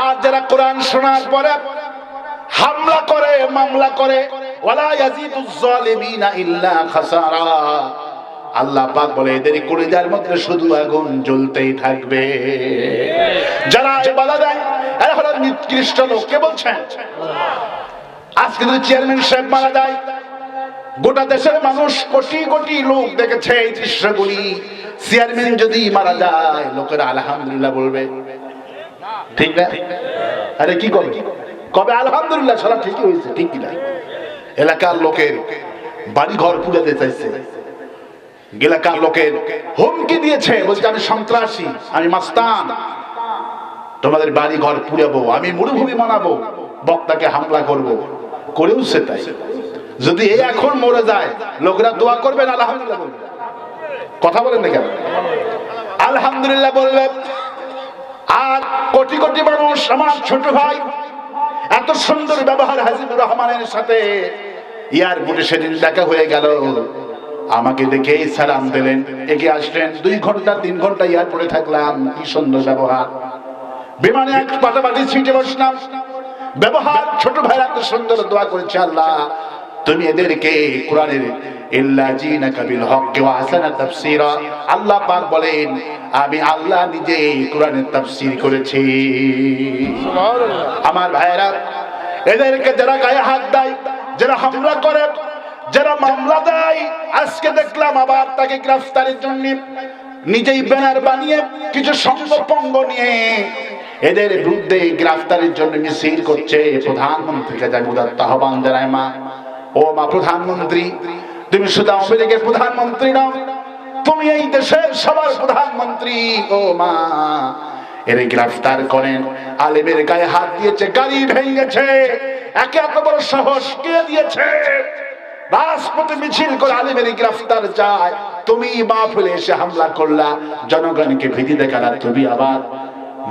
আর যারা কোরআন শোনার পরে হামলা করে, মামলা করে, ওয়ালা ইয়াজিদুজ জালিমিনা ইল্লা খাসারা। আল্লাহ পাক বলে এদের কলিজার মধ্যে শুধু আগুন জ্বলতেই থাকবে। যারা বাধা দেয়, এরা হলো নিকৃষ্ট লোক। কে বলছেন আজকে যদি চেয়ারম্যান সাহেব মারা যায়, গোটা দেশের মানুষ কোটি কোটি লোক দেখেছে এই দৃশ্যগুলি। চেয়ারম্যান যদি মারা যায়, লোকেরা আলহামদুলিল্লাহ বলবে ঠিক না? আরে কি কবে? কবে? আলহামদুলিল্লাহ সারা ঠিকই হয়েছে, ঠিক কিনা? এলাকার লোকের বাড়ি ঘর পুড়াতে চাইছে। এলাকার লোকের হুমকি দিয়েছে, বলছে, আমি সন্ত্রাসী, আমি মাস্তান। তোমাদের বাড়ি ঘর পুড়াবো, আমি মরুভূমি বানাবো, বক্তাকে হামলা করব। করেও সে তাই। যদি এই এখন মরে যায়, লোকেরা দোয়া করবেন, আলহামদুলিল্লাহ কথা বলেন না কেন? আলহামদুলিল্লাহ বলবে আর কোটি কোটি মানুষ আমার ছোট ভাই, এত সুন্দর ব্যবহার হাজিবুর রহমানের সাথে। এয়ারপোর্টে সেদিন দেখা হয়ে গেল। আমাকে দেখে সালাম দিলেন, এগিয়ে আসলেন। দুই ঘণ্টা, তিন ঘণ্টা এয়ারপোর্টে থাকলাম। কি সুন্দর ব্যবহার। বিমানে এক পাটাপাটি সিটে বসলাম। ব্যবহার, ছোট ভাই এত সুন্দর দোয়া করেছে আল্লাহ। তুমি এদেরকে কোরআনের ইল্লাজিনা কাবিল হক তাফসীরা। আল্লাহ পাক বলেন আমি আল্লাহ নিজে কোরআনের তাফসীর করেছি। আমার ভাইরা এদেরকে যারা গায়ে হাত দেয় যারা হামলা করে যারা মামলা দেয় আজকে দেখলাম আবার তাকে গ্রেফতারের জন্য নিজেই ব্যানার বানিয়ে কিছু সঙ্গপঙ্গ নিয়ে এদের বিরুদ্ধে গ্রেফতারের জন্য মিছিল করছে প্রধানমন্ত্রীকে। যাই উদাত্ত আহ্বান জানায় মা। ও মা প্রধানমন্ত্রী, তুমি শুধু আওয়ামী লীগের প্রধানমন্ত্রী নাও, তুমি এই দেশের সবার প্রধানমন্ত্রী, ও মা। এর গ্রেফতার করেন, আলেমের গায়ে হাত দিয়েছে, গাড়ি ভেঙেছে, একে এত বড় সাহস কে দিয়েছে? রাজপথে মিছিল করে আলিমের গ্রেফতার যায়, তুমি মাহফিলে এসে হামলা করলা, জনগণকে ভীতি দেখালা, তুমি আবার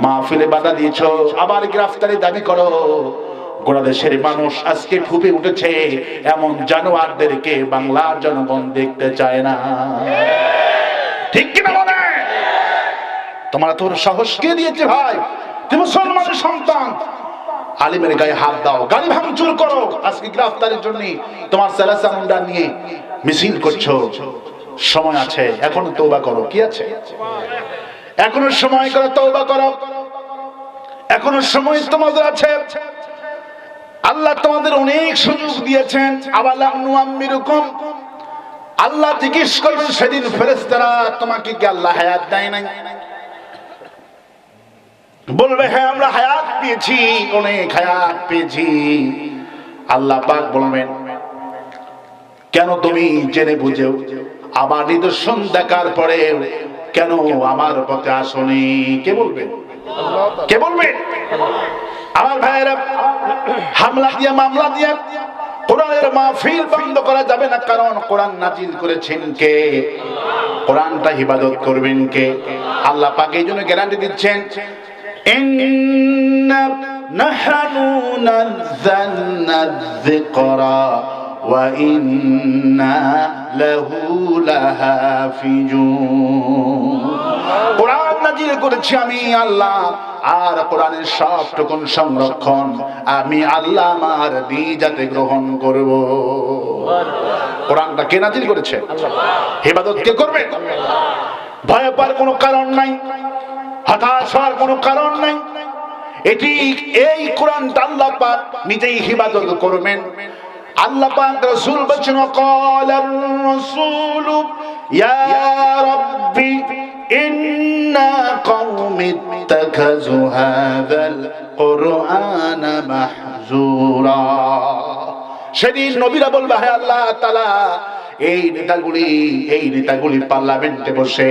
মাহফিলে বাধা দিয়েছ, আবার গ্রেফতারি দাবি করো। গোটা দেশের মানুষ আজকে ফুপে উঠেছে, এমন জানোয়ারদেরকে বাংলার জনগণ দেখতে চায় না। ঠিক কিনা বলে? তোমার তোর সাহস কে দিয়েছে ভাই? তুমি মুসলমানের সন্তান। আলিমের গায়ে হাত দাও, গাড়ি ভাঙচুর করো। আজকে গ্রেফতারের জন্য তোমার সেলাসা মুন্ডা নিয়ে মিছিল করছ। সময় আছে, এখনও তৌবা করো। কি আছে? এখনও সময় করো তৌবা করো। এখনও সময় তোমাদের আছে। আল্লাহ তোমাদের অনেক সুযোগ দিয়েছেন। আবালাম আল্লাহ জিজ্ঞেস করবেন সেদিন ফেরেশতারা তোমাকে কি আল্লাহ হায়াত দেয় নাই? বলবে হ্যাঁ আমরা হায়াত পেয়েছি, অনেক হায়াত পেয়েছি। আল্লাহ পাক বলবেন, কেন তুমি জেনে বুঝেও আমার নিদর্শন দেখার পরে কেন আমার পথে আসনি? কে বলবে? কে বলবে? আমার ভাইয়েরা, হামলা দিয়ে, মামলা দিয়ে কোরআনের মাহফিল বন্ধ করা যাবে না, কারণ কোরআন নাজিল করেছেন কে? কোরআনটা হিফাজত করবেন কে? আল্লাহ পাক এই জন্য গ্যারান্টি দিচ্ছেন নাহনু ওয়া ইন্না লাহু নাজিল করেছি আমি আল্লাহ। আর কোরআনের সব টুকুন সংরক্ষণ আমি আল্লাহ আমার নিজাতে গ্রহণ করব। কোরআনটা কে নাজিল করেছে? হেবাদত কে করবে? ভয় পাওয়ার কোনো কারণ নাই, হতাশ হওয়ার কোনো কারণ নাই। এটি এই কোরআন আল্লাহ পাক নিজেই হিবাদত করবেন। আল্লাহ পাক রাসূল বলেছেন قال الرسول يا ربي إن قوم اتخذوا هذا القرآن محزورا সেদিন নবীরা বলবে হে আল্লাহ তাআলা এই নেতাগুলি এই নেতাগুলি পার্লামেন্টে বসে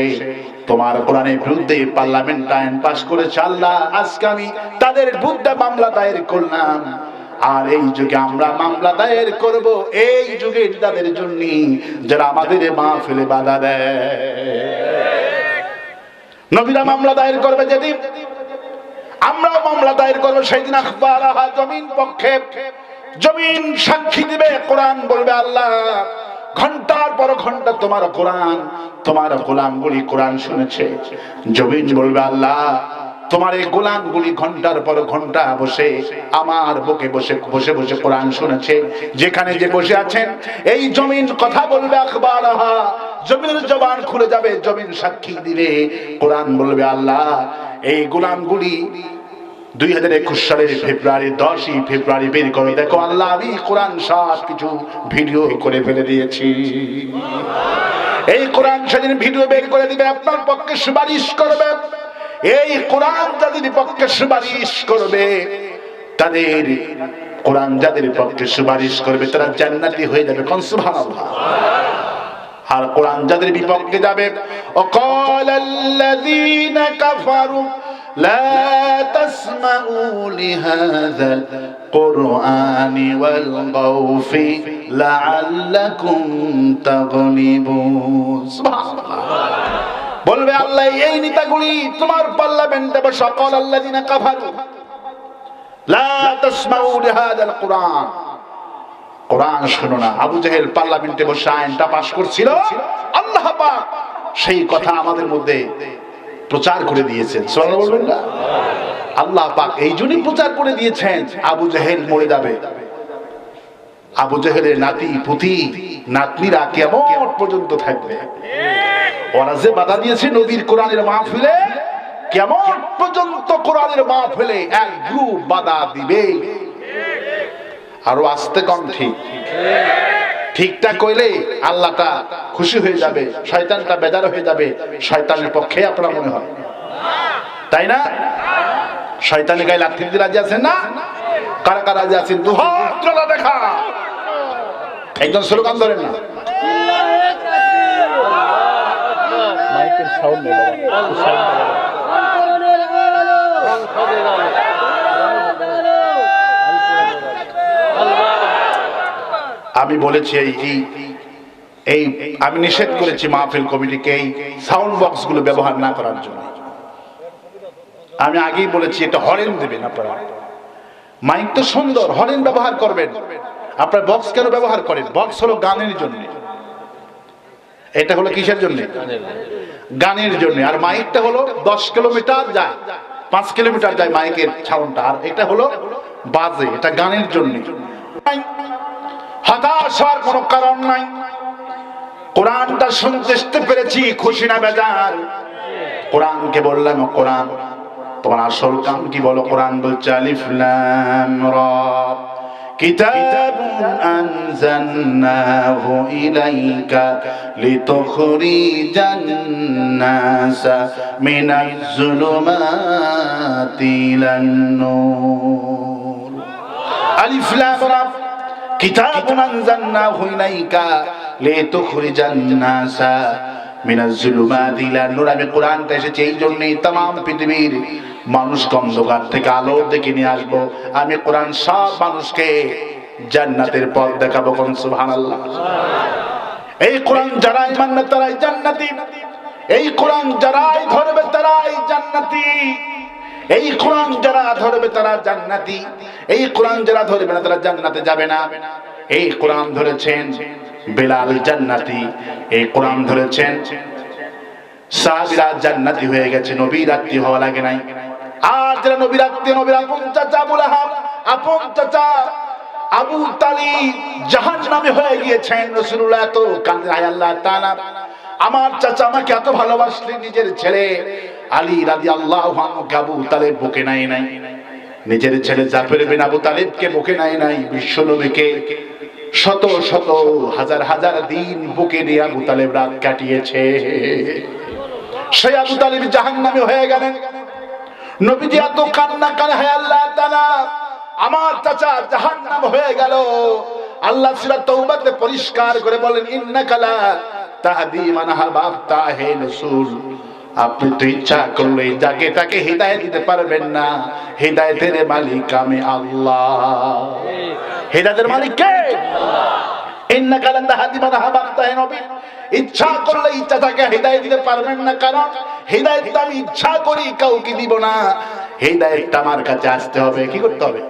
তোমার কোরআনের বিরুদ্ধে পার্লামেন্ট আইন পাশ করেছে আল্লাহ আজকে আমি তাদের বিরুদ্ধে মামলা দায়ের করলাম আর এই যুগে আমরা মামলা দায়ের করব, এই যুগে তাদের জন্য যারা আমাদের মা ফেলে বাধা দেয়। নবীরা মামলা দায়ের করবে যেদিন, আমরাও মামলা দায়ের করব সেই দিন আখবার জমিন পক্ষে, জমিন সাক্ষী দিবে, কোরআন বলবে আল্লাহ, ঘণ্টার পর ঘণ্টা তোমার কোরআন, তোমার গোলাম গুলি কোরআন শুনেছে, জমিন বলবে আল্লাহ তোমার এই গোলামগুলি ঘণ্টার পর ঘণ্টা বসে, আমার বুকে বসে বসে বসে কোরআন শুনেছে। যেখানে যে বসে আছেন, এই জমিন কথা বলবে আখবার জমিনের জবান খুলে যাবে, জমিন সাক্ষী দিবে। কোরআন বলবে, আল্লাহ, এই গোলামগুলি দুই হাজার একুশ সালের ফেব্রুয়ারি, দশই ফেব্রুয়ারি বের করে। দেখো, আল্লাহ, আমি কোরআন সব কিছু ভিডিও করে ফেলে দিয়েছি। এই কোরআন সেদিন ভিডিও বের করে দিবে, আপনার পক্ষে সুপারিশ করবে। এই কোরআন যাদের পক্ষে সুপারিশ করবে তাদের কোরআন যাদের পক্ষে সুপারিশ করবে তারা জান্নাতি হয়ে যাবে কোন সুবহানাল্লাহ আর কোরআন যাদের বিপক্ষে যাবে وقال الذين كفروا لا تسمعوا لهذا القرآن والغوا فيه لعلكم تغلبون سبحان الله বলবে আল্লাহ, এই নেতাগুলি তোমার পার্লামেন্টে বা সকল লা তাসমাউ লিহাদাল কুরআন। শোনো না, আবু জাহেল পার্লামেন্টে বসে আইনটা পাশ করছিল। আল্লাহ পাক সেই কথা আমাদের মধ্যে প্রচার করে দিয়েছেন। বলবেন না? আল্লাহ পাক এই জন্যই প্রচার করে দিয়েছেন, আবু জাহেল মরে যাবে। আবু জাহেলের নাতি, পুতি, নাতনিরা কেমন পর্যন্ত থাকবে? ওরা যে বাধা দিয়েছে নবীর কোরআনের মাহফিলে, কেমন পর্যন্ত কোরআনের মাহফিলে এক গ্রুপ বাধা দিবে? আরও আসতে কম ঠিক। ঠিকঠাক কইলে আল্লাহটা খুশি হয়ে যাবে, শয়তানটা বেজার হয়ে যাবে, শয়তানের পক্ষে আপনার মনে হয়। তাই না? শয়তানের গায়ে লাথি দিতে রাজি আছেন না? কারা কারা রাজি আছেন? দু হাত তোলা দেখা। একজন স্লোগান ধরেন না মাইকের সাউন্ড নেই বাবা। সাউন্ড আমি বলেছি এই এই এই আমি নিষেধ করেছি মাহফিল কমিটিকে এই সাউন্ড বক্সগুলো ব্যবহার না করার জন্য। আমি আগেই বলেছি এটা হরেন দেবেন আপনারা। মাইক তো সুন্দর হরেন ব্যবহার করবেন। আপনার বক্স কেন ব্যবহার করেন? বক্স হলো গানের জন্য। এটা হলো কিসের জন্য? গানের জন্য। আর মাইকটা হলো দশ কিলোমিটার যায়। পাঁচ কিলোমিটার যায় মাইকের সাউন্ডটা আর এটা হলো বাজে, এটা গানের জন্য। হতাশ হওয়ার কোনো কারণ নাই। কোরআনটা শুনতে পেরেছি, খুশি না বেজার। কোরআনকে বললাম, কোরআন, তোমার আসল কাম কি বলো? কোরআন বলছে, আলিফ লাম রা। كتاب أنزلناه إليك لتخرج الناس من الظلمات إلى النور ألف لام رب كتاب أنزلناه إليك لتخرج الناس নূর আমি কোরআনটা এসেছে, এই জন্যই তাম পৃথিবীর মানুষকে অন্ধকার থেকে আলো দেখে নিয়ে আসব। আমি কোরআন সব মানুষকে জান্নাতের পথ দেখাবো কোন, সুবহানাল্লাহ। এই কোরআন যারাই মানবে তারাই জান্নাতি। এই কোরআন যারাই ধরবে তারাই জান্নাতি। এই কোরআন যারা ধরবে তারা জান্নাতি। এই কোরআন যারা ধরবে না তারা জান্নাতে যাবে না। এই কোরআন ধরেছেন বেলাল জান্নাতি। এই কোরআন ধরেছেন জান্নাতি হয়ে গেছে নবীর আত্মীয় হওয়া লাগে নাই। আর যারা নবীর আত্মীয় নবীর আপন চাচা আবু লাহাব আপন চাচা আবু তালি জাহান নামে হয়ে গিয়েছেন রসুল্লাহ এত কান্দে হায় আল্লাহ, তাআলা। আমার চাচা আমাকে এত ভালোবাসলেন, নিজের ছেলে আলী রাজি আল্লাহ আবু তালেব বুকে নাই নাই। নিজের ছেলে জাফর বিন আবু তালেবকে বুকে নাই নাই, বিশ্ব নবীকে। শত শত হাজার হাজার দিন বুকে নিয়ে আবু তালেব রাত কাটিয়েছে। সেই আবু তালেব জাহান নামে হয়ে গেলেন। নবীজি এত কান্না কানে, হে আল্লাহ তাআলা, আমার চাচা জাহান্নাম হয়ে গেল। আল্লাহ সূরা তওবাতে পরিষ্কার করে বলেন, ইন্নাকা লা তাহদি মান আহবাবতা হে রাসূল আপনি তো ইচ্ছা করলে যাকে তাকে হৃদায়ত দিতে পারবেন না। হৃদায়তের মালিক আমি আল্লাহ। হৃদায়তের মালিক কে? ইচ্ছা করলে ইচ্ছা দিতে পারবেন না, কারণ আমি ইচ্ছা করি, কাউকে দিব না। আমার কাছে আসতে হবে, কি করতে হবে?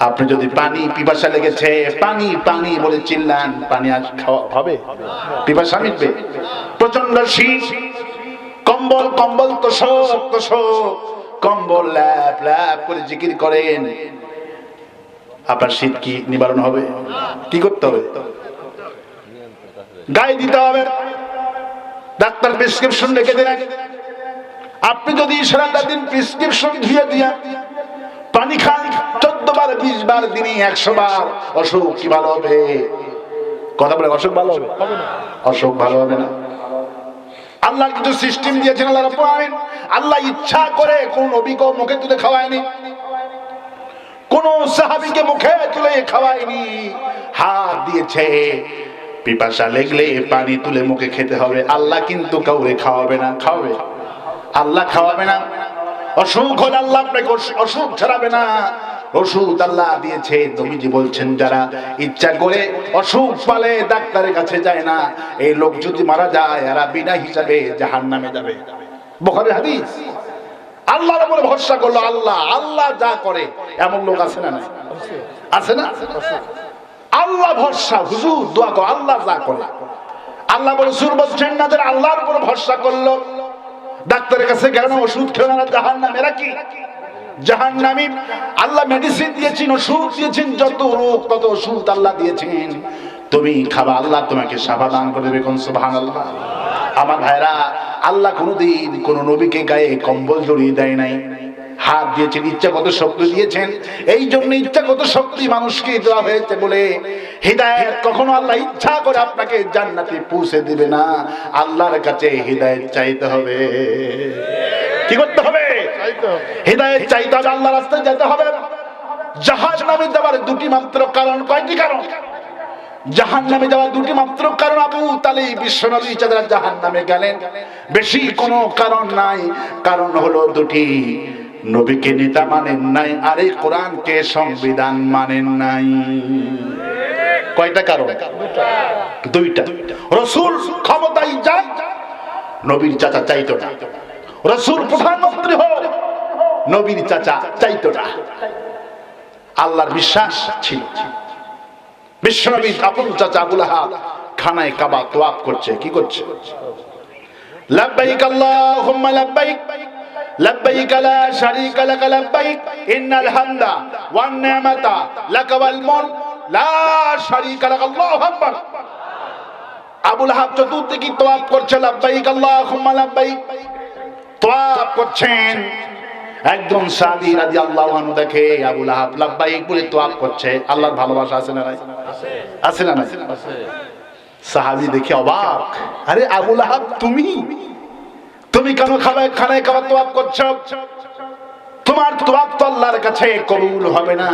আপনি যদি পানি, পিপাসা লেগেছে, পানি পানি বলে চিল্লান, পানি আজ খাওয়া হবে? পিপাসা মিটবে? প্রচণ্ড শীত। কম্বল কম্বল তো শোক তো শোক। কম্বল ল্যাপ ল্যাপ করে জিকির করেন। আপনার শীত কি নিবারণ হবে? কি করতে হবে? গায়ে দিতে হবে। ডাক্তার প্রেসক্রিপশন রেখে দিলেন আপনি যদি সারাটা দিন প্রেসক্রিপশন ধুয়ে দিয়া পানি খান চোদ্দ বার বিশ বার দিনে একশো বার অসুখ কি ভালো হবে? কথা বলে অসুখ ভালো হবে? অসুখ ভালো হবে না। আল্লাহ কিছু সিস্টেম দিয়েছেন আল্লাহ রাব্বুল আল্লাহ ইচ্ছা করে কোন নবীকে মুখে তুলে খাওয়ায়নি। কোন সাহাবীকে মুখে তুলে খাওয়ায়নি। হাত দিয়েছে। পিপাসা লেগলে পানি তুলে মুখে খেতে হবে। আল্লাহ কিন্তু কাউরে খাওয়াবে না। খাওয়াবে? আল্লাহ খাওয়াবে না। অসুখ হলে আল্লাহ অসুখ ছাড়াবে না। আল্লাহ দিয়েছে বলছেন, যারা ইচ্ছা করে অসুখ পালে ডাক্তারের কাছে যায় না, এই লোক যদি মারা যায়, এরা বিনা হিসাবে জাহান নামে যাবে হাদিস। আল্লাহর উপরে ভরসা করল, আল্লাহ আল্লাহ যা করে, এমন লোক আছে না আছে না? আল্লাহ ভরসা, হুজুর, দোয়া কর, আল্লাহ যা করে। আল্লাহ বলে সুর বলছেন না যারা আল্লাহর উপর ভরসা করল। ডাক্তারের কাছে গেল ওষুধ খেলো না জাহান নাম এরা কি? জাহান নামি আল্লাহ মেডিসিন দিয়েছেন, ওষুধ দিয়েছেন, যত রোগ, তত ওষুধ আল্লাহ দিয়েছেন। তুমি খাবা, আল্লাহ তোমাকে সাফা দান করে দেবে কোন আমার ভাইরা, আল্লাহ কোনোদিন কোন নবীকে গায়ে কম্বল জড়িয়ে দেয় নাই। হাত দিয়েছেন, ইচ্ছাগত শক্তি দিয়েছেন। এই জন্য ইচ্ছাগত শক্তি মানুষকে দেওয়া হয়েছে বলে হৃদায়ত কখনো আল্লাহ ইচ্ছা করে আপনাকে জান্নাতে পৌঁছে দিবে না। আল্লাহর কাছে হৃদায়ত চাইতে হবে। কি করতে হবে? হৃদায়ত চাইতে হবে আল্লাহ রাস্তায় যেতে হবে। জাহাজ নামে যাওয়ার দুটি মাত্র কারণ। কয়টি কারণ? জাহান নামে যাওয়ার দুটি মাত্র কারণ আবু তালি বিশ্বনবী চাঁদরা জাহান নামে গেলেন। বেশি কোনো কারণ নাই। কারণ হলো দুটি, নবীকে নেতা মানেন নাই, আরে কোরআনকে সংবিধান মানেন নাই। কয়টা কারণ? দুইটা। রসুল ক্ষমতায় যান, নবীর চাচা চাইতো না। রসুল প্রধানমন্ত্রী হোক, নবীর চাচা চাইতো না আল্লাহর বিশ্বাস ছিল। বিশ্বনবী আপন চাচা আবুল আহাব খানায় কাবা তোয়াব করছে, কি করছে? লাব্বাইক আল্লাহুম্মা লাব্বাইক লা শারীকা লাক আবুল আহাব চতুর্দিকে তোয়াব করছে, লাব্বাইক আল্লাহুম্মা লাব্বাইক। তোয়াব করছেন। একজন সাহাবী রাদিয়াল্লাহু আনহু দেখে আবুল আহাব লাব্বাইক বলে তোয়াব করছে। আল্লাহর ভালোবাসা আছে না আছে না নাই? সাহাবী দেখে অবাক, আরে আবুল আহাব তুমি? তুমি কেন খাবায় খানায় খাবার তোয়াব করছ? তোমার তোয়াব তো আল্লাহর কাছে কবুল হবে না।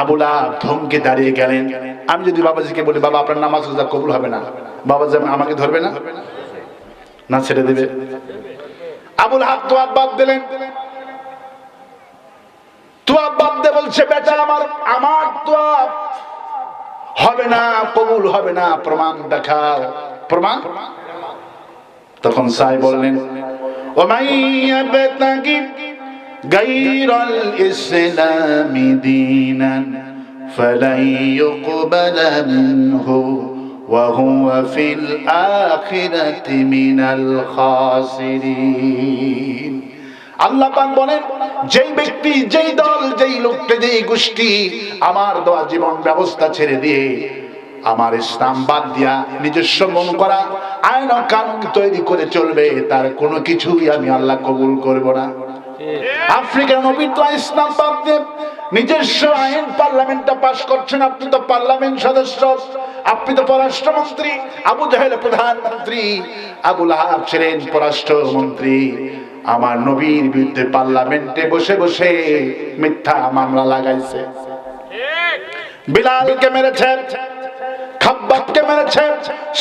আবুল আহাব ধমকে দাঁড়িয়ে গেলেন। আমি যদি বাবাজিকে বলি, বাবা, আপনার নামাজ রোজা কবুল হবে না। বাবাজি আমাকে ধরবে না? না ছেড়ে দেবে? আবুল হাব তো আব্বাদ দিলেন। তো আব্বাদ দে বলছে, বেটা, আমার আমার তো হবে না, কবুল হবে না, প্রমাণ দেখাও। প্রমাণ? তখন সাই বললেন গাইরাল ইসলামি দীনান, ফালাই মিনহু وهو في الآخرة من الخاسرين আল্লাহ পাক বলেন যেই ব্যক্তি যেই দল যেই লোককে যেই গোষ্ঠী আমার দেওয়া জীবন ব্যবস্থা ছেড়ে দিয়ে আমার ইসলাম বাদ দিয়া নিজস্ব মন করা আইন ও কানুন তৈরি করে চলবে তার কোনো কিছুই আমি আল্লাহ কবুল করব না আফ্রিকার নবীর তো ইসলাম বাদ দিয়ে নিজস্ব আইন পার্লামেন্টটা পাশ করছেন। আপনি তো পার্লামেন্ট সদস্য। আপনি তো পররাষ্ট্রমন্ত্রী। আবু জাহেল প্রধানমন্ত্রী। আবুল আহাব ছিলেন পররাষ্ট্রমন্ত্রী। আমার নবীর বিরুদ্ধে পার্লামেন্টে বসে বসে মিথ্যা মামলা লাগাইছে। বিলালকে মেরেছে। খাব্বাবকে মেরেছে।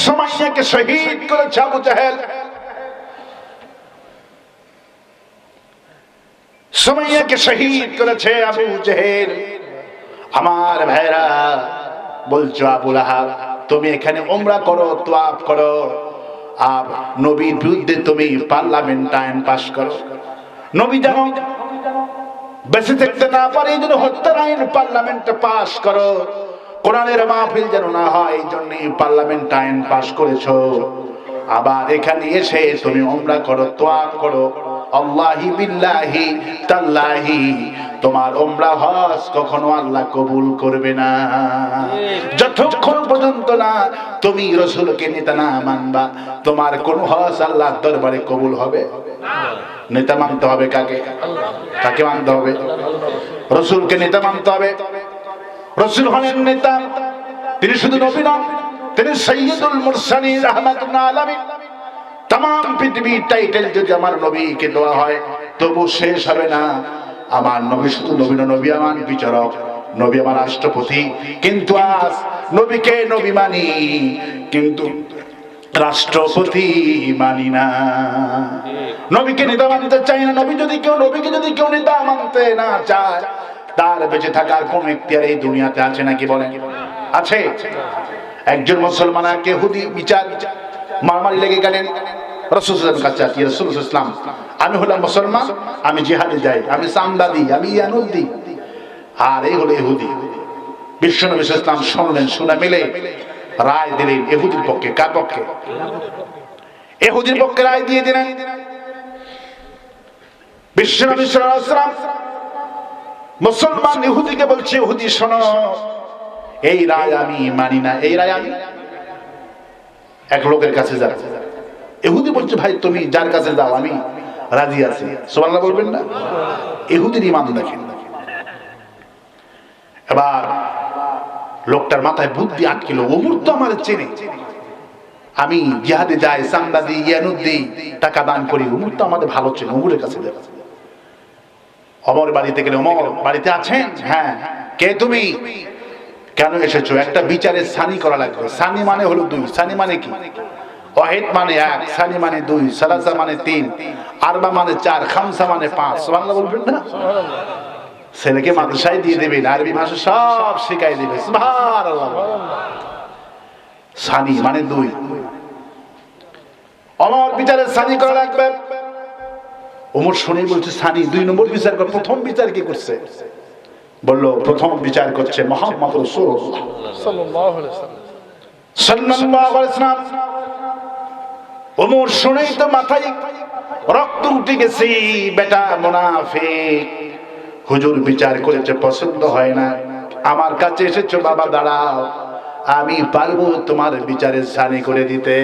সুমাইয়াকে শহীদ করেছে আবু জাহেল। সুমাইয়াকে শহীদ করেছে আবু জেহেল। আমার ভাইরা বলছো, আবুল আহাব, তুমি এখানে ওমরা করো তোয়াব করো। আর নবীর বিরুদ্ধে তুমি পার্লামেন্ট আইন পাস করো। নবী জানো, বেঁচে থাকতে না পারে এই জন্য হত্যার আইন পার্লামেন্টে পাস করো। কোরআনের মাহফিল যেন না হয়, এই জন্য পার্লামেন্ট আইন পাস করেছ। আবার এখানে এসে তুমি ওমরা করো তোয়াব করো। আল্লাহি বিল্লাহি তাল্লাহি। তোমার ওমরা হজ কখনো আল্লাহ কবুল করবে না। যতক্ষণ পর্যন্ত না তুমি রসুলকে নেতা না মানবা, তোমার কোন হজ আল্লাহ দরবারে কবুল হবে? নেতা মানতে হবে কাকে? কাকে মানতে হবে? রসুলকে নেতা মানতে হবে। রসুল হলেন নেতা। তিনি শুধু নবী নন, তিনি সৈয়দুল মুরসালিন রাহমাতুল্লাহ আলামিন। তাম পৃথিবীর টাইটেল যদি আমার নবীকে দেওয়া হয় তবু শেষ হবে না। আমার নবী শুধু নবী না, নবী আমার বিচারক নবী আমার রাষ্ট্রপতি। কিন্তু আজ নবীকে নবী মানি কিন্তু রাষ্ট্রপতি মানি না। নবীকে নেতা মানতে চাই না নবী যদি কেউ নবীকে যদি কেউ নেতা মানতে না চায় তার বেঁচে থাকার কোন ইখতিয়ার এই দুনিয়াতে আছে নাকি বলেন? আছে। একজন মুসলমান আর কেহুদি বিচার মারামারি লেগে গেলেন। আমি হলাম মুসলমান, আমি জিহাদে যাই আমি সামদাদি আমি ইয়ানুদ্দি আর এই হলো ইহুদি। বিশ্বনবী ইসলাম শুনলেন, শুনে মিলে রায় দিলেন এহুদির পক্ষে, কার পক্ষে? এহুদির পক্ষে রায় দিয়ে দিলেন। মুসলমান ইহুদিকে বলছে, ইহুদি শোনো, এই রায় আমি মানি না, এই রায় আমি এক লোকের কাছে যাও এহুদি বলছে, ভাই, তুমি যার কাছে যাও, আমি রাজি আছি। সোমাল্লাহ বলবেন না? এহুদির ইমান দেখেন। এবার লোকটার মাথায় বুদ্ধি আটকিল অমুর তো আমার চেনে। আমি জিহাদে যাই, চান্দা দিই, ইয়ানুদ দিই, টাকা দান করি উমর তো আমাদের ভালো চেনে উমরের কাছে যাবে। অমর বাড়িতে গেলে অমর বাড়িতে আছেন? হ্যাঁ। কে তুমি? কেন এসেছ? একটা বিচারের সানি করা লাগবে। সানি মানে হলো দুই। সানি মানে কি? ওয়াহিদ মানে এক, সানি মানে দুই, সালাসা মানে তিন, আরবা মানে চার, খামসা মানে পাঁচ। বাংলা বলবেন না? ছেলেকে মাদ্রাসায় দিয়ে দেবেন, আরবি ভাষা সব শিখাই দেবে। সুবহানাল্লাহ সানি মানে দুই। অমর বিচারে সানি করা লাগবে। ওমর শুনে বলছে, সানি, দুই নম্বর বিচার প্রথম বিচার কি করছে? বলল প্রথম বিচার করছে মোহাম্মদ সাল্লাল্লাহু সাল্লাম ওমর শুনেই তো মাথায় রক্ত উঠে গেছে বেটা মুনাফিক হুজুর বিচার করেছে পছন্দ হয় না। আমার কাছে এসেছ বাবা দাঁড়াও। আমি পারব তোমার বিচারের সানি করে দিতে।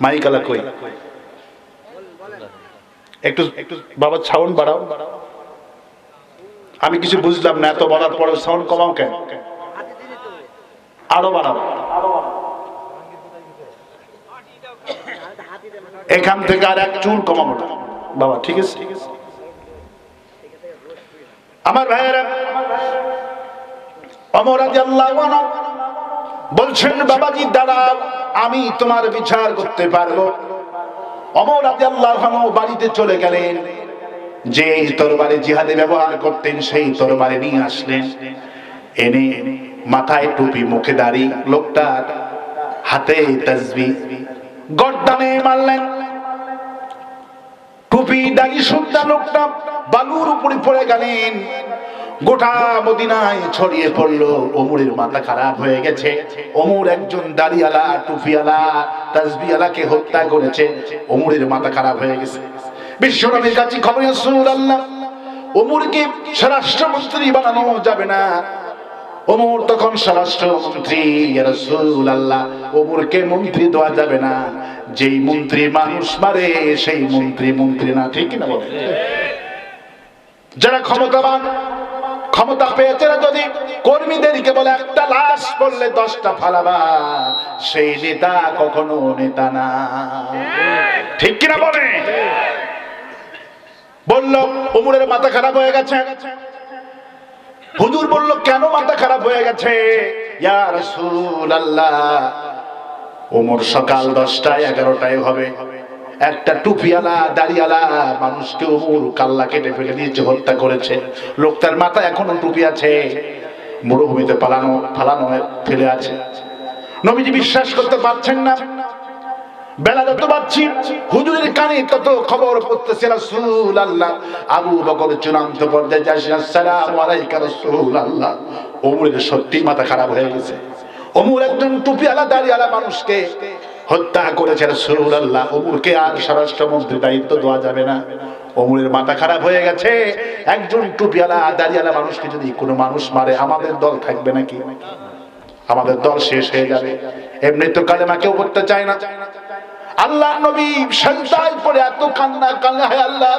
মাইকালা কই? একটু একটু বাবা ছাউন বাড়াও বাড়াও। আমি কিছু বুঝলাম না, এত বলার পরে সাউন্ড কমাও কেন? আরও বাড়াও। এখান থেকে আর এক চুল কমাবো বাবা, ঠিক আছে? আমার ভাইয়েরা বলছেন, বাবাজি, দাঁড়াও, আমি তোমার বিচার করতে পারব। অমর আল্লাহ বাড়িতে চলে গেলেন। যে তরবারে জিহাদে ব্যবহার করতেন, সেই তরবারে নিয়ে আসলেন। এনে মাথায় টুপি, মুখে দাড়ি লোকটার হাতে তসবি গর্দানে মারলেন। টুপি, দাড়ি সুদ্ধা লোকটা বালুর উপরে পড়ে গেলেন। গোটা মদিনায় ছড়িয়ে পড়ল, ওমরের মাথা খারাপ হয়ে গেছে। ওমর একজন দাড়িওয়ালা, টুপিওয়ালা তাসবিওয়ালাকে হত্যা করেছে। ওমরের মাথা খারাপ হয়ে গেছে। বিশ্বনবীর কাছে খবর আল্লাহ ওমরকে স্বরাষ্ট্রমন্ত্রী বানানো যাবে না। ওমর তখন স্বরাষ্ট্রমন্ত্রী ওমরকে মন্ত্রী দেওয়া যাবে না। যেই মন্ত্রী মানুষ মারে, সেই মন্ত্রী মন্ত্রী না, ঠিক না বলে যারা ক্ষমতাবান, ক্ষমতা পেয়েছে যদি কর্মীদেরকে বলে, একটা লাশ পড়লে দশটা ফালাবা, সেই নেতা কখনো নেতা না। ঠিক কিনা বলে বলল উমরের মাথা খারাপ হয়ে গেছে। হুজুর বলল, কেন মাথা খারাপ হয়ে গেছে? ইয়া রাসূলুল্লাহ, ওমর সকাল দশটায় এগারোটায় হবে। একটা টুপিওয়ালা, দাড়িওয়ালা মানুষকে ওমর কাল্লা কেটে ফেলে দিয়েছে, হত্যা করেছে। লোকটার মাথা এখনও টুপি আছে। মরুভূমিতে পালানো, ফালানো ফেলে আছে। নবীজি বিশ্বাস করতে পারছেন না। বেলা যত পাচ্ছি হুজুরের কানে তত খবর রাসূল আল্লাহ আবু বকর চূড়ান্ত পর্যায়ে যাচ্ছেন আসসালামু আলাইকা রাসূল আল্লাহ ওমরের সত্যি মাথা খারাপ হয়ে গেছে। ওমর একজন মানুষকে হত্যা করেছে রাসূলুল্লাহ। ওমরকে আর দায়িত্ব দেওয়া যাবে না। ওমরের মাথা খারাপ হয়ে গেছে। একজন টুপিওয়ালা দাড়িওয়ালা মানুষকে যদি কোনো মানুষ মারে, আমাদের দল থাকবে নাকি? আমাদের দল শেষ হয়ে যাবে। এমনি তো কালেমা কেউ করতে চায় না। আল্লাহ নবী সন্তান পরে এত কান্না কান্না, হয় আল্লাহ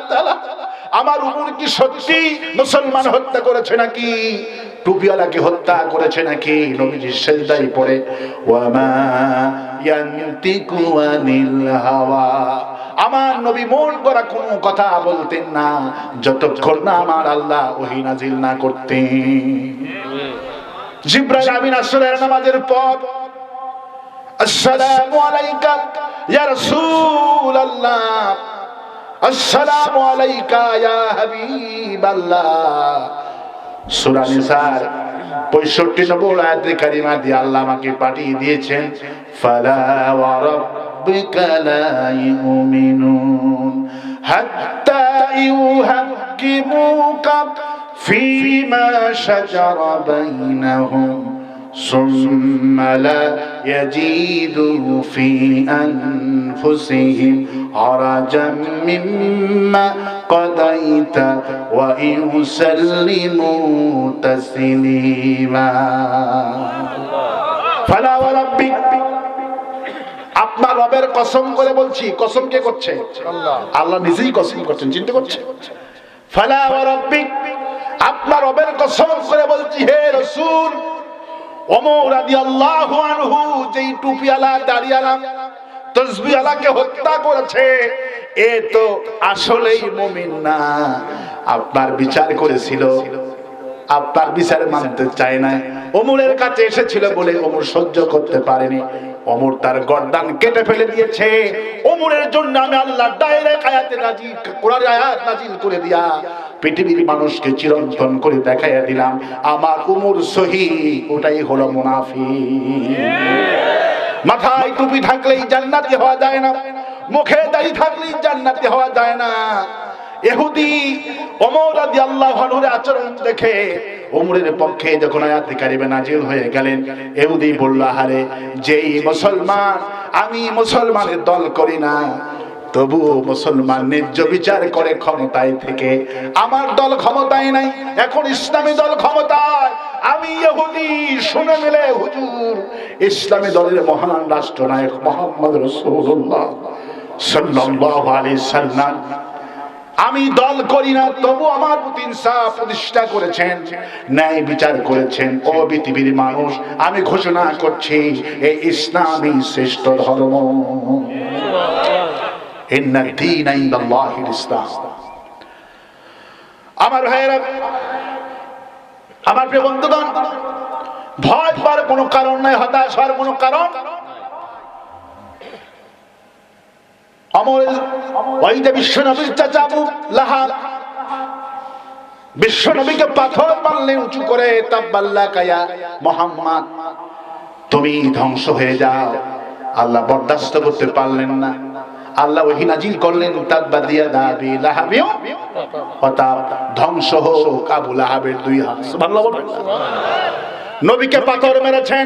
আমার উপর কি সত্যি মুসলমান হত্যা করেছে নাকি? টুপিওয়ালাকে হত্যা করেছে নাকি? আমার নবী মন করা কোনো কথা বলতেন না, যতক্ষণ না আমার আল্লাহ ওহী না করতেন। জিব্রাইল আমিন নামাজের পর, আসসালামু আলাইকা। ইয়া রাসূলুল্লাহ আসসালামু আলাইকা ইয়া হাবিবাল্লাহ সূরা নিসার 65 নম্বর আয়াতে কারিমা দিয়ে আল্লাহ আমাকে পাঠিয়ে দিয়েছেন ফালা ওয়া রাব্বিকা লা ইউমিনুন হাত্তা ইউহাক্কিমুকা ফীমা শাজারা বাইনাহুম ثم لا يجدوا في أنفسهم حرجا مما قضيت ويسلموا تسليما فلا وربك আপনার রবের কসম করে বলছি কসম কে করছে আল্লাহ নিজেই কসম করছেন চিন্তা করছে ফালা ওয়া রাব্বিক আপনার রবের কসম করে বলছি হে রাসূল ওমর রাদিয়াল্লাহু আনহু যেই টুপিওয়ালা দাড়িওয়ালা তসবিওয়ালাকে হত্যা করেছে। এ তো আসলেই মুমিন না। আপনার বিচার করেছিল। আপনার বিচার মানতে চায় না। অমরের কাছে এসেছিল বলে অমর সহ্য করতে পারেনি। অমর তার গর্দান কেটে ফেলে দিয়েছে। অমরের জন্য আমি আল্লাহ ডাইরেক্ট আয়াতে নাজিল কোরআন আয়াত নাজিল করে দিয়া পৃথিবীর মানুষকে চিরন্তন করে দেখাইয়া দিলাম। আমার উমর সহি, ওটাই হলো মুনাফিক। মাথায় টুপি থাকলেই জান্নাতি হওয়া যায় না, মুখে দাড়ি থাকলেই জান্নাতি হওয়া যায় না। এহুদি ওমর আল্লাহ আনহুর আচরণ দেখে ওমরের পক্ষে যখন আয়াতে কারিমে নাজিল হয়ে গেলেন, এহুদি বলল, আহারে, যেই মুসলমান, আমি মুসলমানের দল করি না তবু মুসলমান ন্যায্য বিচার করে ক্ষমতায় থেকে। আমার দল ক্ষমতায় নাই, এখন ইসলামী দল ক্ষমতায়। আমি ইহুদি, শুনে মিলে হুজুর, ইসলামী দলের মহান রাষ্ট্রনায়ক মোহাম্মদ রাসূলুল্লাহ সাল্লাল্লাহু আলাইহি সাল্লাম। আমি দল করি না, তবু আমার প্রতি ইনসাফ প্রতিষ্ঠা করেছেন, ন্যায় বিচার করেছেন। ও পৃথিবীর মানুষ, আমি ঘোষণা করছি, এই ইসলামই শ্রেষ্ঠ ধর্ম। আমার ভাইয়েরা, আমার প্রিয় বন্ধুগণ, ভয় পাওয়ার কারণ নাই, হতাশ হওয়ার কারণ পাথর মারলে উঁচু করে মোহাম্মদ, তুমি ধ্বংস হয়ে যাও। আল্লাহ বরদাস্ত করতে পারলেন না। আল্লাহ ওহি নাজিল করলেন তাব্বা দিয়া দাবি লাহাবিও। অতাব ধ্বংস হোক আবু লাহাবের দুই হাত। সুবহানাল্লাহ নবীকে পাথর মেরেছেন,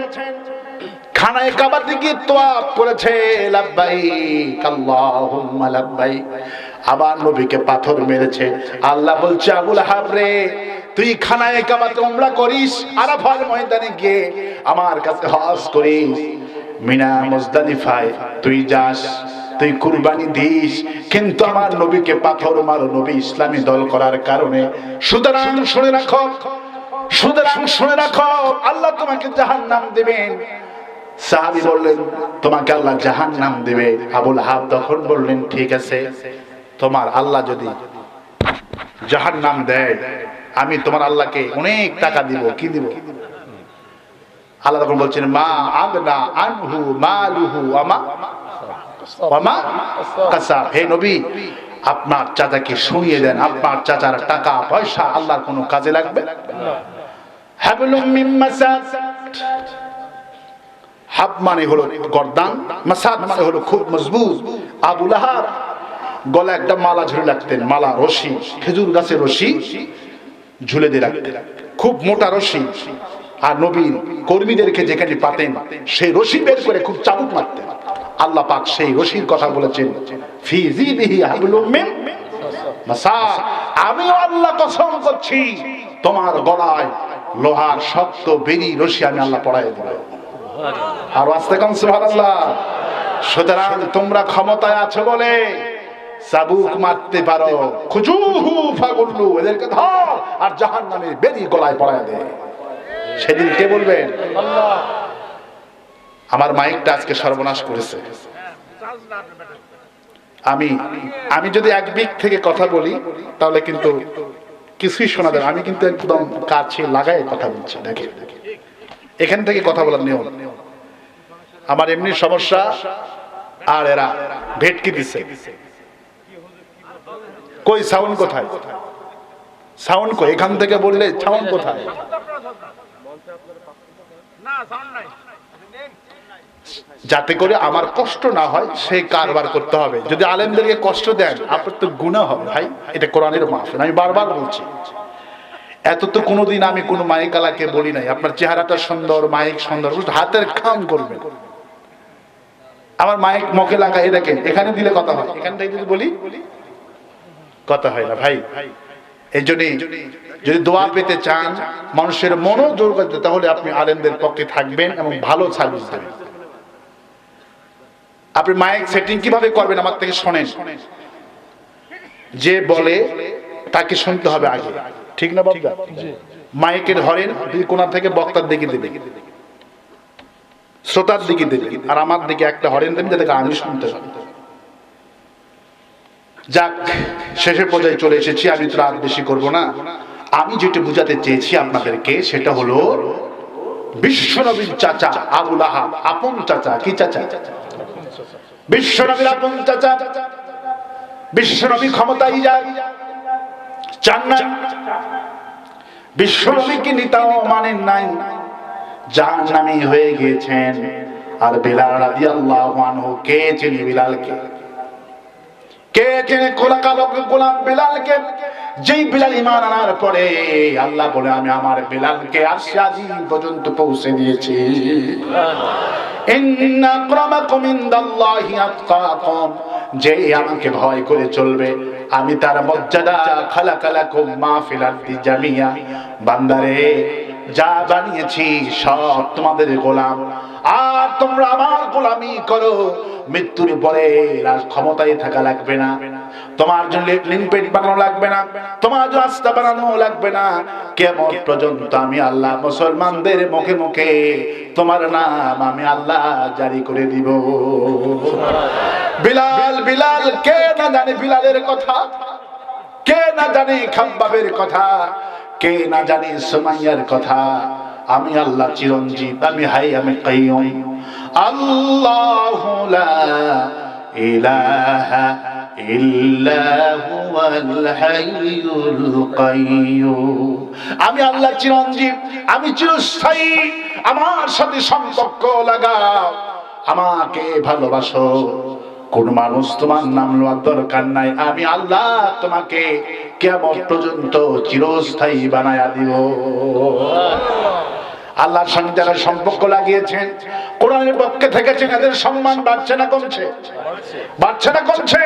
খানায় কাবার দিকে তোয়াব করেছে, লাব্বাইক আল্লাহুম্মা লাব্বাইক। আবার নবীকে পাথর মেরেছে। আল্লাহ বলছে আবুল হাব রে, তুই খানায় কাবাতে উমরা করিস, আরাফার ময়দানে গিয়ে আমার কাছে হজ করিস। মিনা মুজদালিফায়, তুই যাস তুই কুরবানি দিস, কিন্তু আমার নবীকে পাথর মারো নবী ইসলামী দল করার কারণে। সুতরাং শুনে রাখো, সুতরাং শুনে রাখো, আল্লাহ তোমাকে জাহান্নাম দেবেন। সাহাবি বললেন, তোমাকে আল্লাহ জাহান নাম দেবে। আবুল হাব তখন বললেন, ঠিক আছে, তোমার আল্লাহ যদি জাহান নাম দেয়, আমি তোমার আল্লাহকে অনেক টাকা দিব। কি দিব? আল্লাহ তখন বলছেন, মা আগনা আনহু, মালুহু, আমা আপনার চাচাকে শুনিয়ে দেন, আপনার চাচার টাকা, পয়সা আল্লাহর কোনো কাজে লাগবে? মিন মানে খুব মোটা রশি। আর নবীন কর্মীদেরকে যেখানে পাতেন সেই রশি বের করে খুব চাবুক মারতেন। আল্লাহ পাক সেই রশির কথা বলেছেন আমিও আল্লাহ কসম করছি, তোমার গলায় লোহার শক্ত বেরি রশি আমি আল্লাহ পড়াই দেব। আর আস্তে কম সুতরাং তোমরা ক্ষমতায় আছো বলে চাবুক মারতে পারো। খুজুহু ফাগুল্লু, এদেরকে ধর আর জাহান নামে বেরি গলায় পড়ায় দে। সেদিন কে বলবেন আমার মাইকটা আজকে সর্বনাশ করেছে। আমি আমি যদি এক দিক থেকে কথা বলি, তাহলে কিন্তু কিছুই শোনা যাবে আমি কিন্তু একদম কাছে লাগাই কথা বলছি দেখে এখান থেকে কথা বলার নিয়ম। আমার এমনি সমস্যা, আর এরা ভেটকি দিছে। কই, সাউন্ড কোথায়? সাউন্ড কই? এখান থেকে বললে সাউন্ড কোথায়? যাতে করে আমার কষ্ট না হয়, সেই কারবার করতে হবে। যদি আলেমদেরকে কষ্ট দেন, আপনার তো গুণা হবে ভাই। এটা কোরআনের মাফেন আমি বারবার বলছি এত তো কোনোদিন আমি কোনো মাইকালাকে বলি নাই। আপনার চেহারাটা সুন্দর, মাইক সুন্দর হাতের খাম করবেন। আমার মাইক মুখে লাগাই দেখেন, এখানে দিলে কথা হয়। এখান থেকে যদি বলি, কথা হয় না ভাই। এই জন্যই যদি দোয়া পেতে চান, মানুষের মনও জোর করতে তাহলে আপনি আলেমদের পক্ষে থাকবেন এবং ভালো সার্ভিস দেবেন। আপনি মাইক সেটিং কীভাবে করবেন আমার থেকে শোনেন। যে বলে তাকে শুনতে হবে আগে। ঠিক না বাবা মাইকের হরেন দুই কোণা থেকে বক্তার দিকে দেবে। শ্রোতার দিকে দেবে। আর আমার দিকে একটা হরেন দেবেন যাতে আমি শুনতে যাক, শেষের পর্যায়ে চলে এসেছি। আমি তো রাত বেশি করব না। আমি যেটা বুঝাতে চেয়েছি আপনাদেরকে, সেটা হলো, বিশ্বনবীর চাচা আবুল আহাব। আপন চাচা, কি চাচা চাচা? বিশ্বনবীর আপন চাচা বিশ্বনবী ক্ষমতায় যায় চান না। বিশ্বনবীকে নিতাও মানেন নাই। জাহান নামি হয়ে গিয়েছেন। আর বিলাল রাদিয়াল্লাহু আনহু, কে চেনে বিলালকে? কে চেনে কোলা কালো গোলাম বিলালকে? যেই বিলাল ইমান আনার পরে আল্লাহ বলে, আমি আমার বিলালকে আরশে আজিম পর্যন্ত পৌঁছে দিয়েছি। আমাকে ভয় করে চলবে, আমি তার মর্যাদা বান্দারে, যা বানিয়েছি সব তোমাদের গোলাম। আর তোমরা আমার গোলামি করো। মৃত্যুর পরে ক্ষমতায় থাকা লাগবে না। তোমার জন্য লিঙ্ক বানানো লাগবে না। তোমার জন্য রাস্তা বানানো লাগবে না। কেমন পর্যন্ত আমি আল্লাহ মুসলমানদের মুখে মুখে তোমার নাম আমি আল্লাহ জারি করে দিব। বিলাল বিলাল, কে না জানে বিলালের কথা? কে না জানে খাম্বাবের কথা? কে না জানে সুমাইয়ার কথা? আমি আল্লাহ চিরঞ্জিত আমি হাই, আমি কাইয়ুম। আল্লাহ লা ইলাহা আমি আল্লাহ চিরঞ্জিত আমি চিরস্থায়ী, আমার সাথে সম্পর্ক লাগাও। আমাকে ভালোবাসো। কোন মানুষ তোমার নাম নেওয়ার দরকার নাই। আমি আল্লাহ তোমাকে কেমন পর্যন্ত চিরস্থায়ী বানায়া দিব। আল্লাহর সঙ্গে যারা সম্পর্ক লাগিয়েছেন, কোরআনের পক্ষে থেকেছেন, এদের সম্মান বাড়ছে না কমছে? বাড়ছে না কমছে?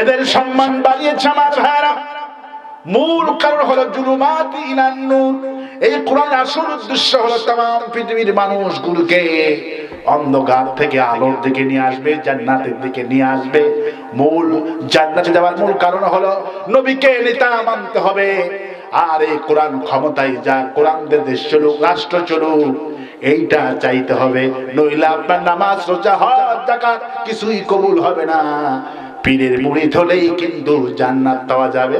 এদের সম্মান বাড়িয়েছে আমার ভাইরা মূল কারণ হলো জুলুমাত ইলান নূর এই কোরআন আসল উদ্দেশ্য হলো तमाम পৃথিবীর মানুষগুলোকে অন্ধকার থেকে আলোর দিকে নিয়ে আসবে জান্নাতের দিকে নিয়ে আসবে মূল জান্নাতে যাওয়ার মূল কারণ হলো নবীকে নেতা মানতে হবে আর এই কোরআন ক্ষমতায় যা কোরআনদের দেশ চলুক রাষ্ট্র চলুক এইটা চাইতে হবে নইলে আপনার নামাজ রোজা হজ জাকাত কিছুই কবুল হবে না পীরের মুড়ি ধরেই কিন্তু জান্নাত পাওয়া যাবে